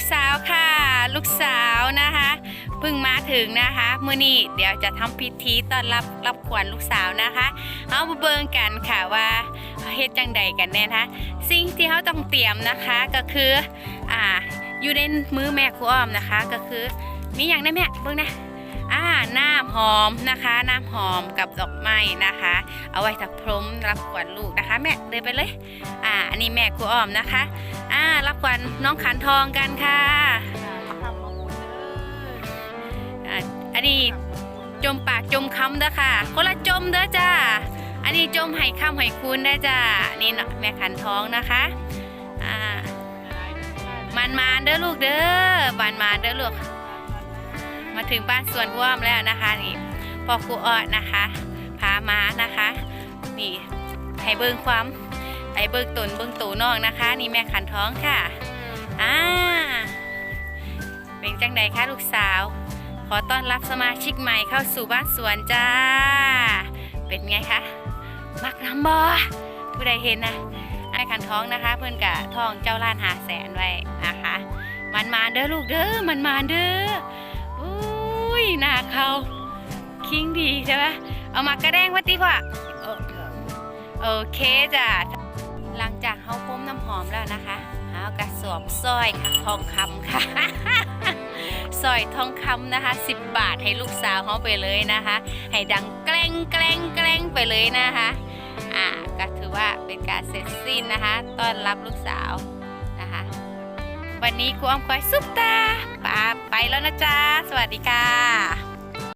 กสาวค่ะ ลูกสาวนะคะเพิ่งมาถึงนะคะมื่อนี้เดี๋ยวจะทำพิธีต้อนรับรับขวัญลูกสาวนะคะเอามาเบิ่งกันค่ะว่าเฮ็ดจังใดกันแน่นะคะสิ่งที่เขาต้องเตรียมนะคะก็คืออ่าอยู่ในมือแม่ครูอ้อมนะคะ ก็คือมีอย่างได้แม่เบิ่งนะอ่าน้ำ หอมนะคะ น้ำหอมกับดอกไม้นะคะ เอาไว้ทักพรมรับขวัญลูกนะคะ แม่เดินไปเลย อ่าอันนี้แม่ครูอ้อมนะคะ อ่ารับขวัญน้องขันทองกันค่ะอ่าอันนี้จมปากจมคำเด้อค่ะคนละจมเด้อจ้าอันนี้จมไห้คำไห้คุณได้จ้านี่แม่ขันทองนะคะอ่ามันมาเด้อลูกเด้อบานมาเด้อลูก มาถึงบ้านสวนครูอ้อมแล้วนะคะนี่พ่อครูอ้อนะคะพามานะคะนี่ให้เบิ่งความไอ้เบิ่งตนเบิ่งตูน้องนะคะ นี่แม่ขันท้องค่ะอ่าเป็นจังใดคะลูกสาว ขอต้อนรับสมาชิกใหม่เข้าสู่บ้านสวนจ้า เป็นไงคะมักน้ำบอผู้ใดเห็นนะไอ้ขันท้องนะคะ เพื่อนกะท้องเจ้าล้านหาแสนไว้นะคะ มันมาเด้อลูกเด้อมันมาเด้ออุ้ยหน้า เขาคิงดีใช่ไหมเอามากระแดงว้ดีกว่าโอโอเคจ้ะหลังจากเขาพ่มน้ำหอมแล้วนะคะเอากระสวมสร้อยค่ะทองคำค่ะสร้อยทองคำนะคะ 10 บาทให้ลูกสาวเขาไปเลยนะคะ ให้ดังแกล้งแกล้งแกล้งไปเลยนะคะอ่าก็ถือว่าเป็นการเสร็จสิ้นนะคะ ต้อนรับลูกสาวนะคะ วันนี้ครูอ้อมคอยซุปตาปาไปแล้วนะจ๊ะ สวัสดีค่ะ